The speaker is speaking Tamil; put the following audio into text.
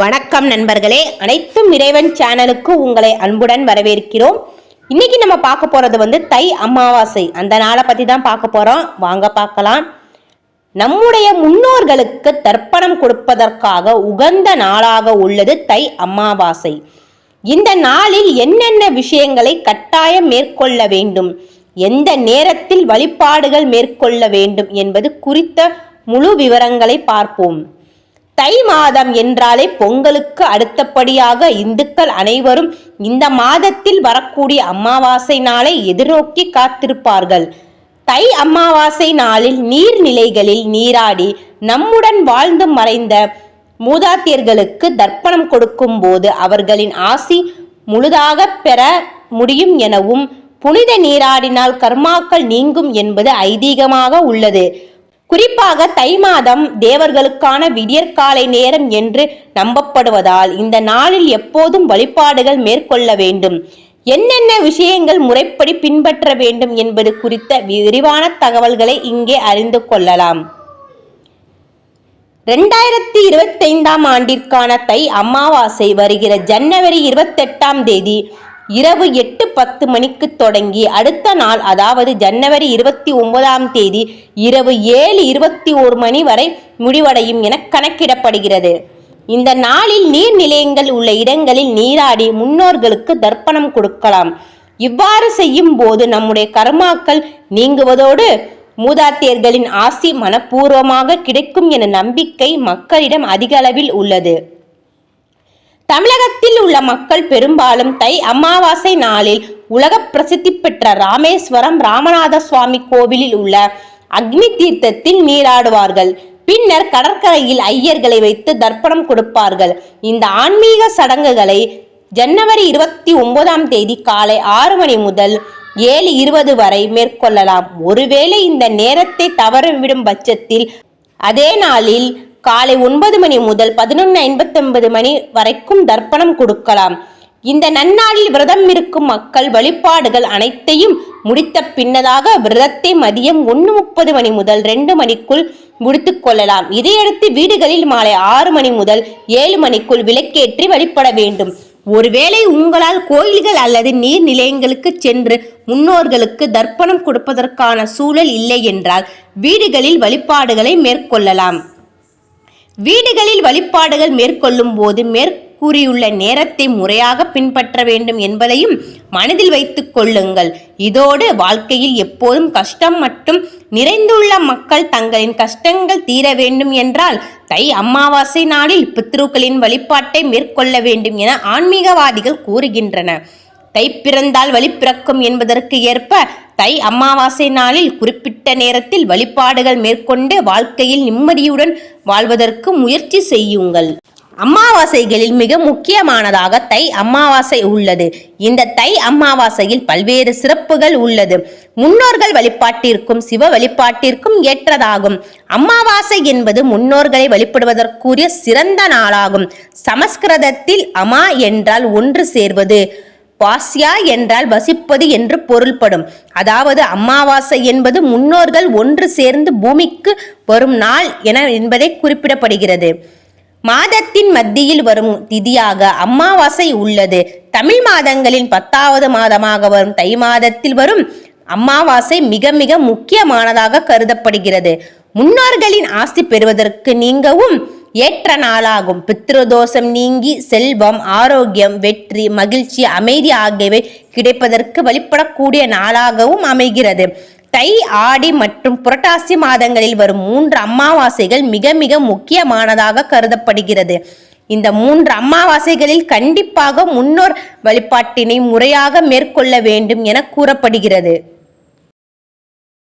வணக்கம் நண்பர்களே. அனைத்தும் இறைவன் சேனலுக்கு உங்களை அன்புடன் வரவேற்கிறோம். இன்னைக்கு நம்ம பார்க்க போறது வந்து தை அமாவாசை. அந்த நாளை பத்தி தான் பார்க்க போறோம். வாங்க பார்க்கலாம். நம்முடைய முன்னோர்களுக்கு தர்ப்பணம் கொடுப்பதற்காக உகந்த நாளாக உள்ளது தை அமாவாசை. இந்த நாளில் என்னென்ன விஷயங்களை கட்டாயம் மேற்கொள்ள வேண்டும்? எந்த நேரத்தில் வழிபாடுகள் மேற்கொள்ள வேண்டும் என்பது குறித்த முழு விவரங்களை பார்ப்போம். தை மாதம் என்றாலே பொங்கலுக்கு அடுத்தபடியாக இந்துக்கள் அனைவரும் இந்த மாதத்தில் வரக்கூடிய அமாவாசை நாளை எதிர்நோக்கி காத்திருப்பார்கள். தை அமாவாசை நாளில் நீர்நிலைகளில் நீராடி நம்முடன் வாழ்ந்து மறைந்த மூதாட்டியர்களுக்கு தர்ப்பணம் கொடுக்கும் போது அவர்களின் ஆசி முழுதாக பெற முடியும் எனவும் புனித நீராடினால் கர்மாக்கள் நீங்கும் என்பது ஐதீகமாக உள்ளது. குறிப்பாக தை மாதம் தேவர்களுக்கான விடியற்காலை நேரம் என்று நம்பப்படுவதால் இந்த நாளில் எப்போதும் வழிபாடுகள் மேற்கொள்ள வேண்டும். என்னென்ன விஷயங்கள் முறைப்படி பின்பற்ற வேண்டும் என்பது குறித்த விரிவான தகவல்களை இங்கே அறிந்து கொள்ளலாம். ரெண்டாயிரத்தி இருபத்தைந்தாம் ஆண்டிற்கான தை அமாவாசை வருகிற ஜனவரி இருபத்தெட்டாம் தேதி இரவு எட்டு பத்து மணிக்கு தொடங்கி அடுத்த நாள் அதாவது ஜனவரி இருபத்தி ஒன்பதாம் தேதி இரவு ஏழு இருபத்தி ஒரு மணி வரை முடிவடையும் என கணக்கிடப்படுகிறது. இந்த நாளில் நீர்நிலையங்கள் உள்ள இடங்களில் நீராடி முன்னோர்களுக்கு தர்ப்பணம் கொடுக்கலாம். இவ்வாறு செய்யும் போது நம்முடைய கர்மாக்கள் நீங்குவதோடு மூதாட்டியர்களின் ஆசி மனப்பூர்வமாக கிடைக்கும் என நம்பிக்கை மக்களிடம் அதிக அளவில் உள்ளது. தமிழகத்தில் உள்ள மக்கள் பெரும்பாலும் தை அமாவாசை நாளில் உலக பிரசித்தி பெற்ற ராமேஸ்வரம் ராமநாத சுவாமி கோவிலில் உள்ள அக்னி தீர்த்தத்தில் நீராடுவார்கள். பின்னர் கடற்கரையில் ஐயர்களை வைத்து தர்ப்பணம் கொடுப்பார்கள். இந்த ஆன்மீக சடங்குகளை ஜனவரி இருபத்தி ஒன்பதாம் தேதி காலை ஆறு மணி முதல் ஏழு இருபது வரை மேற்கொள்ளலாம். ஒருவேளை இந்த நேரத்தை தவறவிடும் பட்சத்தில் அதே நாளில் காலை ஒன்பது மணி முதல் பதினொன்று ஐம்பத்தொன்பது மணி வரைக்கும் தர்ப்பணம் கொடுக்கலாம். இந்த நன்னாளில் விரதம் இருக்கும் மக்கள் வழிபாடுகள் அனைத்தையும் முடித்த பின்னதாக விரதத்தை மதியம் ஒன்று முப்பது மணி முதல் ரெண்டு மணிக்குள் முடித்து கொள்ளலாம். இதையடுத்து வீடுகளில் மாலை ஆறு மணி முதல் ஏழு மணிக்குள் விளக்கேற்றி வழிபட வேண்டும். ஒருவேளை உங்களால் கோயில்கள் அல்லது நீர்நிலையங்களுக்கு சென்று முன்னோர்களுக்கு தர்ப்பணம் கொடுப்பதற்கான சூழல் இல்லை என்றால் வீடுகளில் வழிபாடுகளை மேற்கொள்ளலாம். வீடுகளில் வழிபாடுகள் மேற்கொள்ளும் போது மேற்கூறியுள்ள நேரத்தை முறையாக பின்பற்ற வேண்டும் என்பதையும் மனதில் வைத்துக் கொள்ளுங்கள். இதோடு வாழ்க்கையில் எப்போதும் கஷ்டம் மட்டும் நிறைந்துள்ள மக்கள் தங்களின் கஷ்டங்கள் தீர வேண்டும் என்றால் தை அமாவாசை நாளில் பித்ருக்களின் வழிபாட்டை மேற்கொள்ள வேண்டும் என ஆன்மீகவாதிகள் கூறுகின்றன தை பிறந்தால் வழி பிறக்கும் என்பதற்கு ஏற்ப தை அமாவாசை நாளில் குறிப்பிட்ட நேரத்தில் வழிபாடுகள் மேற்கொண்டு வாழ்க்கையில் நிம்மதியுடன் வாழ்வதற்கு முயற்சி செய்யுங்கள். அமாவாசைகளில் மிக முக்கியமானதாக தை அமாவாசை உள்ளது. இந்த தை அமாவாசையில் பல்வேறு சிறப்புகள் உள்ளது. முன்னோர்கள் வழிபாட்டிற்கும் சிவ வழிபாட்டிற்கும் ஏற்றதாகும். அமாவாசை என்பது முன்னோர்களை வழிபடுவதற்குரிய சிறந்த நாளாகும். சமஸ்கிருதத்தில் அமா என்றால் ஒன்று சேர்வது. வாஸ்யா என்றால் வசிப்பது என்று பொருள்படும். அதாவது அமாவாசை என்பது முன்னோர்கள் ஒன்று சேர்ந்து பூமிக்கு வரும் நாள் என என்பதை குறிப்பிடப்படுகிறது. மாதத்தின் மத்தியில் வரும் திதியாக அமாவாசை உள்ளது. தமிழ் மாதங்களின் பத்தாவது மாதமாக வரும் தை மாதத்தில் வரும் அமாவாசை மிக மிக முக்கியமானதாக கருதப்படுகிறது. முன்னோர்களின் ஆஸ்தி பெறுவதற்கு நீங்கவும் ஏற்ற நாளாகும். பித்ருதோஷம் நீங்கி செல்வம் ஆரோக்கியம் வெற்றி மகிழ்ச்சி அமைதி ஆகியவை கிடைப்பதற்கு வழிபடக்கூடிய நாளாகவும் அமைகிறது. தை ஆடி மற்றும் புரட்டாசி மாதங்களில் வரும் மூன்று அமாவாசைகள் மிக மிக முக்கியமானதாக கருதப்படுகிறது. இந்த மூன்று அமாவாசைகளில் கண்டிப்பாக முன்னோர் வழிபாட்டினை முறையாக மேற்கொள்ள வேண்டும் என கூறப்படுகிறது.